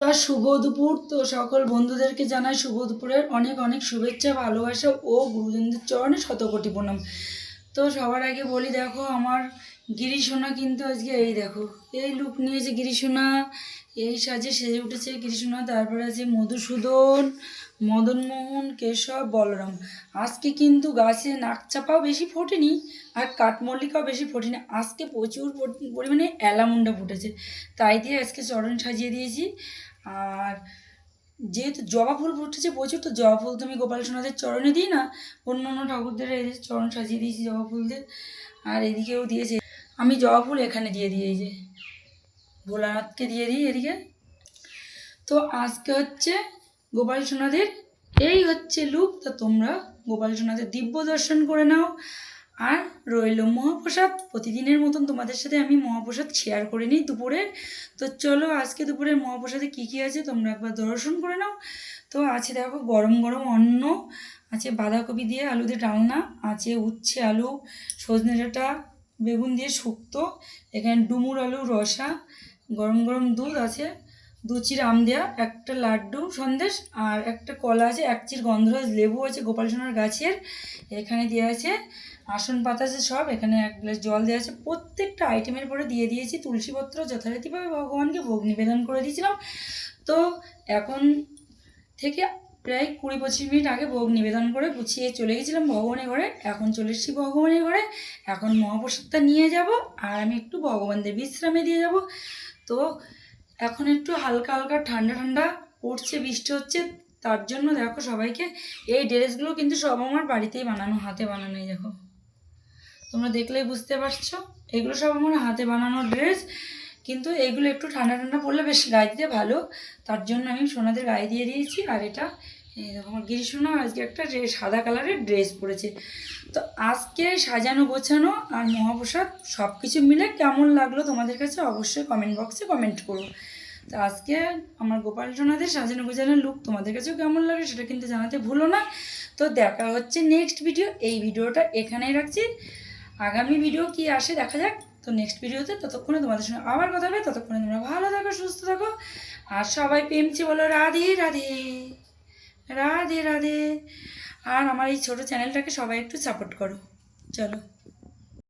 আর শুভ দুপুর তো সকল বন্ধুদেরকে জানাই শুভ দুপুরের অনেক অনেক শুভেচ্ছা, ভালোবাসা ও গুরুজনদের চরণে শতকোটি প্রণাম তো সবার আগে বলি, দেখো আমার গিরিশোনা কিন্তু আজকে এই দেখো, এই লুক নিয়েছে গিরিশোনা, এই সাজে সেজে উঠেছে গিরিশোনা, তারপরে আছে মধুসূদন, মদনমোহন, কেশব, বলরাম। আজকে কিন্তু গাছে নাকচাপাও বেশি ফোটেনি আর কাঠমল্লিকাও বেশি ফোটেনি। আজকে প্রচুর পরি- পরিমাণে অ্যালামুন্ডা ফুটেছে। তাই দিয়ে আজকে চরণ সাজিয়ে দিয়েছি। আর যেহেতু জবা ফুল ফুটেছে, প্রচুর তো জবা ফুল তো আমি গোপাল সোনাদের চরণে দিই না, অন্য অন্য ঠাকুরদের চরণ সাজিয়ে দিয়েছি জবা ফুলদের, আর এদিকেও দিয়েছে। আমি জবা ফুল এখানে দিয়ে দিই যে ভোলানাথকে দিয়ে দিই এদিকে। তো আজকে হচ্ছে গোপাল সোনাদের, এই হচ্ছে লুক তা তোমরা গোপাল সোনাদের দিব্য দর্শন করে নাও। আর রইল মহাপ্রসাদ। প্রতিদিনের মতন তোমাদের সাথে আমি মহাপ্রসাদ শেয়ার করে নিই দুপুরে তো চলো আজকে দুপুরের মহাপ্রসাদে কী কী আছে তোমরা একবার দর্শন করে নাও। তো আছে দেখো গরম গরম অন্ন, আছে বাঁধাকপি দিয়ে আলু দিয়ে ডালনা, আছে উচ্ছে আলু, সজনে ডাঁটা, বেগুন দিয়ে শুক্তো, এখানে ডুমুর আলু, রসা, গরম গরম দুধ আছে। দু চির আম দেওয়া একটা লাড্ডু সন্দেশ আর একটা কলা আছে, এক চির গন্ধরাজ লেবু আছে, গোপাল সোনার গাছের। এখানে দেওয়া আছে আসন পাতা আছে সব, এখানে এক গ্লাস জল দেওয়া আছে। প্রত্যেকটা আইটেমের পরে দিয়ে দিয়েছি তুলসীপত্র, যথারীতিভাবে ভগবানকে ভোগ নিবেদন করে দিয়েছিলাম। তো এখন থেকে প্রায় কুড়ি পঁচিশ মিনিট আগে ভোগ নিবেদন করে গুছিয়ে চলে গেছিলাম ভগবানের ঘরে। এখন চলে এসেছি ভগবানের ঘরে। এখন মহাপ্রসাদটা নিয়ে যাব আর আমি একটু ভগবানদের বিশ্রামে দিয়ে যাব। তো এখন একটু হালকা হালকা ঠান্ডা ঠান্ডা পড়ছে, বৃষ্টি হচ্ছে, তার জন্য দেখো সবাইকে এই ড্রেসগুলো কিন্তু সব আমার বাড়িতেই বানানো, হাতে বানানোই দেখো। তোমরা দেখলেই বুঝতে পারছ, এগুলো সব আমার হাতে বানানো ড্রেস, কিন্তু এগুলো একটু ঠান্ডা ঠান্ডা পড়লে বেশ গায়ে দিতে ভালো, তার জন্য আমি সোনাদের গায়ে দিয়ে দিয়েছি, আর এটা এই দেখো, আমার আজকে একটা সাদা কালারের ড্রেস পরেছে। তো আজকে সাজানো, গোছানো আর মহাপ্রসাদ সব কিছু মিলে কেমন লাগল তোমাদের কাছে অবশ্যই কমেন্ট বক্সে কমেন্ট করো। তো আজকে আমার গোপাল সোনাদের সাজানো, গোছানো লুক তোমাদের কাছেও কেমন লাগে সেটা কিন্তু জানাতে ভুলো না। তো দেখা হচ্ছে নেক্সট ভিডিও এই ভিডিওটা এখানেই রাখছি। আগামী ভিডিও কি আসে দেখা যাক। তো নেক্সট ভিডিওতে ততক্ষণে তোমাদের সঙ্গে আবার কথা হবে, ততক্ষণে তোমরা ভালো থাকো, সুস্থ থাকো। আর সবাই প্রেমছি বলো রাধে রাধে। রাধে রাধে। আর আমার এই ছোট চ্যানেলটাকে সবাই একটু সাপোর্ট করো। চলো।